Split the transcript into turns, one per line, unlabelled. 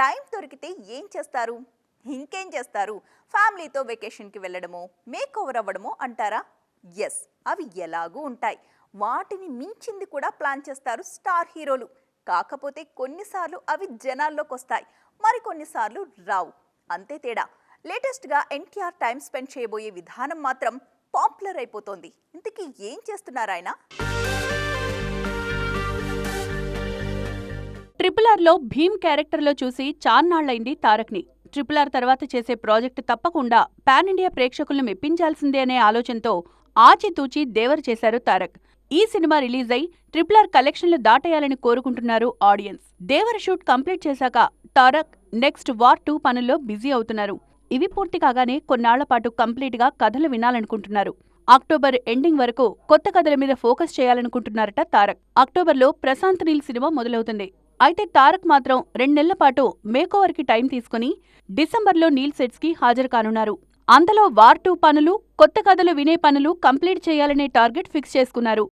Time దొరికితే ఏం చేస్తారు? ఇంకేం చేస్తారు? ఫ్యామిలీతో వెకేషన్కి వెళ్ళడమో మేక్ ఓవర్ అవ్వడమో అంటారా? ఎస్ అవి ఎలాగూ ఉంటాయి. వాటిని మించింది కూడా ప్లాన్ చేస్తారు స్టార్ హీరోలు. కాకపోతే కొన్నిసార్లు అవి జనాల్లోకి వస్తాయి మరికొన్నిసార్లు రావు. అంతే తేడా. లేటెస్ట్గా ఎన్టీఆర్ టైం స్పెండ్ చేయబోయే విధానం మాత్రం పాపులర్ అయిపోతోంది. ఇంతకీ ఏం చేస్తున్నారు ఆయన
ట్రిపుల్ ఆర్లో భీమ్ క్యారెక్టర్లో చూసి చార్నాళ్ళైంది తారక్ని. ట్రిపుల్ ఆర్ తర్వాత చేసే ప్రాజెక్టు తప్పకుండా పాన్ ఇండియా ప్రేక్షకులను మెప్పించాల్సిందే అనే ఆలోచనతో ఆచితూచి దేవర్ చేశారు తారక్. ఈ సినిమా రిలీజ్ అయి ట్రిపుల్ ఆర్ కలెక్షన్లు దాటేయాలని కోరుకుంటున్నారు ఆడియన్స్. దేవర్ షూట్ కంప్లీట్ చేశాక తారక్ నెక్స్ట్ వార్ టూ పనుల్లో బిజీ అవుతున్నారు. ఇవి పూర్తి కాగానే కొన్నాళ్ళ పాటు కంప్లీట్గా కథలు వినాలనుకుంటున్నారు. అక్టోబర్ ఎండింగ్ వరకు కొత్త కథల మీద ఫోకస్ చేయాలనుకుంటున్నారట తారక్. అక్టోబర్లో ప్రశాంత్ నీల్ సినిమా మొదలవుతుంది. అయితే తారక్ మాత్రం రెండెళ్ళ పాటు మేకోవర్కి టైం తీసుకుని డిసెంబర్లో నీల్ సెట్స్కి హాజరు కానున్నారు. అంతలో వార్ టూ పనులు కొత్త కథలు వినే పనులు కంప్లీట్ చేయాలనే టార్గెట్ ఫిక్స్ చేసుకున్నారు.